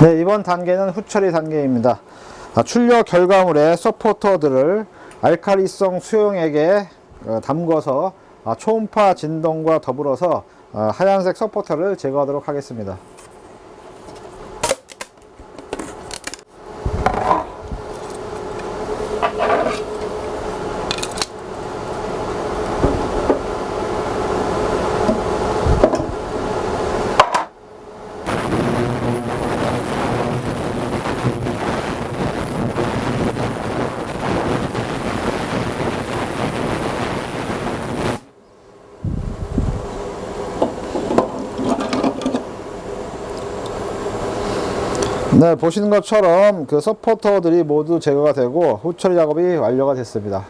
네, 이번 단계는 후처리 단계입니다. 아, 출력 결과물의 서포터들을 알카리성 수용액에 어, 담궈서 아, 초음파 진동과 더불어서 아, 하얀색 서포터를 제거하도록 하겠습니다. 네, 보시는 것처럼 그 서포터들이 모두 제거가 되고 후처리 작업이 완료가 됐습니다.